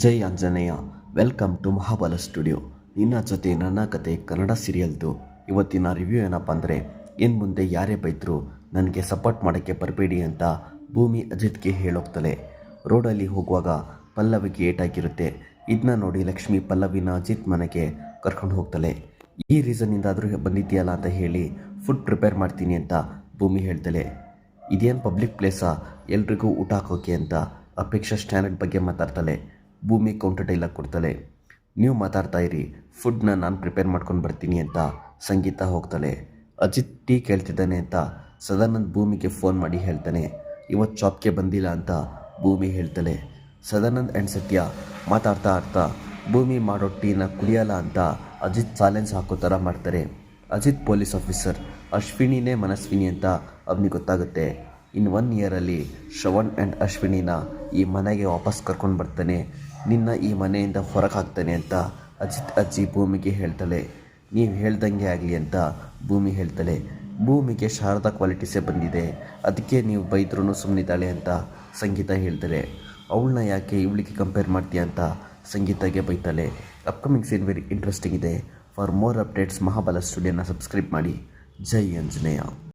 Jai Anjaneya, welcome to Mahabala Studio. ನಿನ್ನ ಜೊತೆ ನನ್ನ ಕತೆ ಕನ್ನಡ ಸೀರಿಯಲ್ದು. ಇವತ್ತಿನ ರಿವ್ಯೂ ಏನಪ್ಪ ಅಂದರೆ ಇನ್ನು ಮುಂದೆ ಯಾರೇ ಬೈದರೂ ನನಗೆ ಸಪೋರ್ಟ್ ಮಾಡೋಕ್ಕೆ ಬರಬೇಡಿ ಅಂತ ಭೂಮಿ ಅಜಿತ್ಗೆ ಹೇಳೋಗ್ತಾಳೆ ರೋಡಲ್ಲಿ ಹೋಗುವಾಗ ಪಲ್ಲವಿಗೆ ಏಟಾಗಿರುತ್ತೆ. ಇದನ್ನ ನೋಡಿ ಲಕ್ಷ್ಮಿ ಪಲ್ಲವಿನ ಅಜಿತ್ ಮನೆಗೆ ಕರ್ಕೊಂಡು ಹೋಗ್ತಾಳೆ ಈ ರೀಸನ್ನಿಂದಾದರೂ ಬಂದಿದ್ದೀಯಲ್ಲ ಅಂತ ಹೇಳಿ ಫುಡ್ ಪ್ರಿಪೇರ್ ಮಾಡ್ತೀನಿ ಅಂತ ಭೂಮಿ ಹೇಳ್ತಾಳೆ ಇದೇನು ಪಬ್ಲಿಕ್ ಪ್ಲೇಸಾ ಎಲ್ರಿಗೂ ಊಟ ಹಾಕೋಕೆ ಅಂತ ಅಪೇಕ್ಷಾ ಸ್ಟ್ಯಾಂಡರ್ಡ್ ಬಗ್ಗೆ ಮಾತಾಡ್ತಾಳೆ ಭೂಮಿ ಕೌಂಟರ್ ಡೈಲಾಗ್ ಕೊಡ್ತಾಳೆ. ನೀವು ಮಾತಾಡ್ತಾ ಇರಿ ಫುಡ್ನ ನಾನು ಪ್ರಿಪೇರ್ ಮಾಡ್ಕೊಂಡು ಬರ್ತೀನಿ ಅಂತ ಸಂಗೀತ ಹೋಗ್ತಾಳೆ. ಅಜಿತ್ ಟೀ ಕೇಳ್ತಿದ್ದಾನೆ ಅಂತ ಸದಾನಂದ್ ಭೂಮಿಗೆ ಫೋನ್ ಮಾಡಿ ಹೇಳ್ತಾನೆ. ಇವತ್ತು ಶಾಪ್ಗೆ ಬಂದಿಲ್ಲ ಅಂತ ಭೂಮಿ ಹೇಳ್ತಾಳೆ. ಸದಾನಂದ್ ಆ್ಯಂಡ್ ಸತ್ಯ ಮಾತಾಡ್ತಾ ಆಡ್ತಾ, ಭೂಮಿ ಮಾಡೋ ಟೀನ ಕುಡಿಯಲ್ಲ ಅಂತ ಅಜಿತ್ ಚಾಲೆಂಜ್ ಹಾಕೋ ಥರ ಮಾಡ್ತಾರೆ. ಅಜಿತ್ ಪೊಲೀಸ್ ಆಫೀಸರ್ ಅಶ್ವಿನಿನೇ ಮನಸ್ವಿನಿ ಅಂತ ಅವನಿಗೆ ಗೊತ್ತಾಗುತ್ತೆ. ಇನ್ ಒನ್ ಇಯರಲ್ಲಿ ಶ್ರವಣ್ ಆ್ಯಂಡ್ ಅಶ್ವಿನಿನ ಈ ಮನೆಗೆ ವಾಪಸ್ ಕರ್ಕೊಂಡು ಬರ್ತಾನೆ. ನಿನ್ನ ಈ ಮನೆಯಿಂದ ಹೊರಗೆ ಹಾಕ್ತಾನೆ ಅಂತ ಅಜಿತ್ ಅಜ್ಜಿ ಭೂಮಿಗೆ ಹೇಳ್ತಾಳೆ ನೀವು ಹೇಳ್ದಂಗೆ ಆಗಲಿ ಅಂತ ಭೂಮಿ ಹೇಳ್ತಾಳೆ ಭೂಮಿಗೆ ಶಾರದಾ ಕ್ವಾಲಿಟೀಸೇ ಬಂದಿದೆ. ಅದಕ್ಕೆ ನೀವು ಬೈದ್ರೂ ಸುಮ್ಮನಿದ್ದಾಳೆ ಅಂತ ಸಂಗೀತ ಹೇಳ್ತಾಳೆ ಅವಳನ್ನ ಯಾಕೆ ಇವಳಿಗೆ ಕಂಪೇರ್ ಮಾಡ್ತೀಯ ಅಂತ ಸಂಗೀತಗೆ ಬೈತಾಳೆ ಅಪ್ಕಮಿಂಗ್ ಸೀನ್ ವೆರಿ ಇಂಟ್ರೆಸ್ಟಿಂಗ್ ಇದೆ. ಫಾರ್ ಮೋರ್ ಅಪ್ಡೇಟ್ಸ್ ಮಹಾಬಲ ಸ್ಟುಡಿಯೋನ ಸಬ್ಸ್ಕ್ರೈಬ್ ಮಾಡಿ. ಜೈ ಆಂಜನೇಯ.